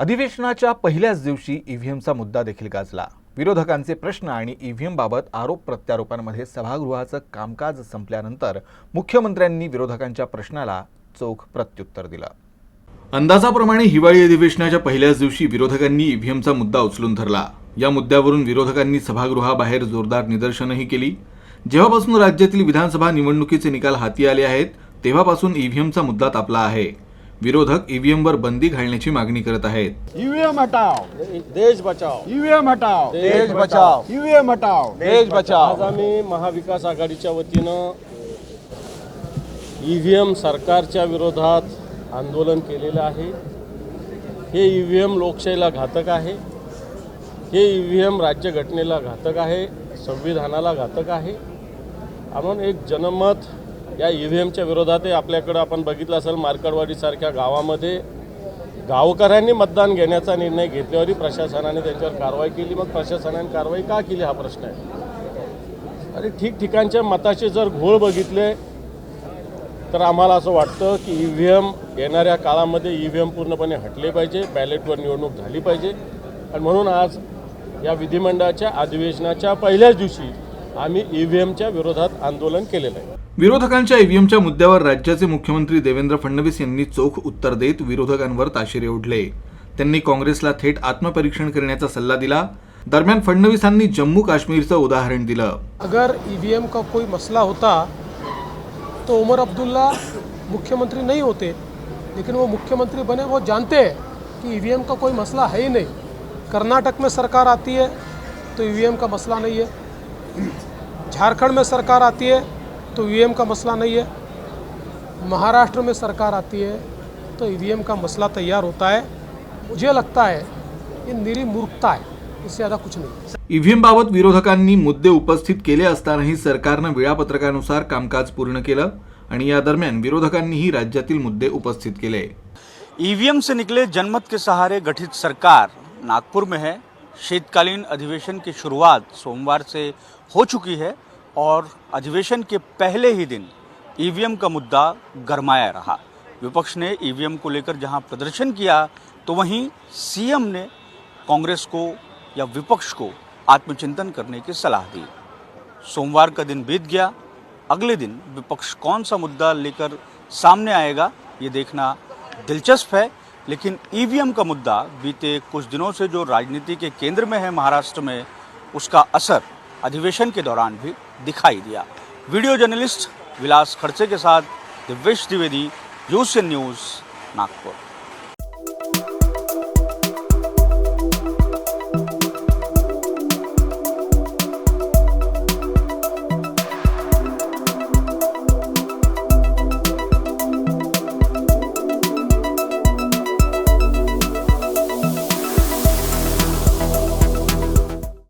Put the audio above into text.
अधिवेशनाच्या पहिल्याच दिवशी ईव्हीएमचा मुद्दा देखील गाजला. विरोधकांचे प्रश्न आणि ईव्हीएम बाबत आरोप प्रत्यारोपांमध्ये सभागृहाचं कामकाज संपल्यानंतर मुख्यमंत्र्यांनी विरोधकांच्या प्रश्नाला चोख प्रत्युत्तर दिलं. अंदाजाप्रमाणे हिवाळी अधिवेशनाच्या पहिल्याच दिवशी विरोधकांनी ईव्हीएमचा मुद्दा उचलून धरला. या मुद्द्यावरून विरोधकांनी सभागृहाबाहेर जोरदार निदर्शनंही केली. जेव्हापासून राज्यातील विधानसभा निवडणुकीचे निकाल हाती आले आहेत तेव्हापासून ईव्हीएमचा मुद्दा तापला आहे. विरोधक ईव्हीएमवर बंदी घालण्याची मागणी करत आहेत. ईवीएम हटाओ. देश बचाव ईवीएम हटाओ. देश बचाव. ईवीएम हटाओ. देश बचाव आज आम्ही महाविकास आघाडीच्या वतीनं ई व्ही एम सरकारच्या विरोधात आंदोलन केलेलं आहे. हे ई व्ही एम लोकशाहीला घातक आहे. हे ई व्ही एम राज्यघटनेला घातक आहे. संविधानाला घातक आहे. आपण एक जनमत या ई व्ही एमच्या विरोधात आपल्याकडं आपण बघितलं असेल मार्कडवाडीसारख्या गावामध्ये गावकऱ्यांनी मतदान घेण्याचा निर्णय घेतल्यावरही प्रशासनाने त्यांच्यावर कारवाई केली. मग प्रशासनाने कारवाई का केली? हा प्रश्न आहे. आणि ठिकठिकाणच्या मताचे जर घोळ बघितले तर आम्हाला असं वाटतं की ई व्ही एम येणाऱ्या काळामध्ये ई व्ही एम पूर्णपणे हटले पाहिजे बॅलेटवर निवडणूक झाली पाहिजे. आणि म्हणून आज या विधिमंडळाच्या अधिवेशनाच्या पहिल्याच दिवशी आम्ही ई व्ही एमच्या विरोधात आंदोलन केलेलं आहे. विरोधकांच्या ईव्हीएमच्या मुद्द्यावर राज्याचे मुख्यमंत्री देवेंद्र फडणवीस यांनी चोख उत्तर देत विरोधकांवर ताशेरे ओढले. त्यांनी काँग्रेसला थेट आत्मपरीक्षण करण्याचा सल्ला दिला. दरम्यान फडणवीसांनी जम्मू काश्मीरचं उदाहरण दिलं. अगर ईवीएम का कोई मसला होता तो उमर अब्दुल्ला मुख्यमंत्री नहीं होते लेकिन वो मुख्यमंत्री बने वो जानते हैं कि ईवीएम का कोई मसला है ही नहीं। कर्नाटक में सरकार आती है तो ईवीएम का मसला नहीं है। झारखंड में सरकार आती है तो ईवीएम का मसला नहीं है। महाराष्ट्र में सरकार आती है तो ईवीएम का मसला तैयार होता है। मुझे लगता है ये निरी मूर्खता है इससे ज़्यादा कुछ नहीं। ईव्हीएम बाबत विरोधकांनी मुद्दे उपस्थित केले असतानाही सरकारनं वेळापत्रकानुसार कामकाज पूर्ण केलं आणि या दरम्यान विरोधकांनीही राज्यातील मुद्दे उपस्थित केले. ईवीएम से निकले जनमत के सहारे गठित सरकार नागपुर में है। शीतकालीन अधिवेशन की शुरुआत सोमवार से हो चुकी है और अधिवेशन के पहले ही दिन ईवीएम का मुद्दा गरमाया रहा। विपक्ष ने ईवीएम को लेकर जहाँ प्रदर्शन किया तो वहीं सीएम ने कांग्रेस को या विपक्ष को आत्मचिंतन करने की सलाह दी। सोमवार का दिन बीत गया, अगले दिन विपक्ष कौन सा मुद्दा लेकर सामने आएगा, ये देखना दिलचस्प है। लेकिन ईवीएम का मुद्दा बीते कुछ दिनों से जो राजनीति के केंद्र में है महाराष्ट्र में, उसका असर अधिवेशन के दौरान भी दिखाई दिया। वीडियो जर्नलिस्ट विलास खड़से के साथ दिव्यश द्विवेदी, यूसीएन न्यूज़, नागपुर।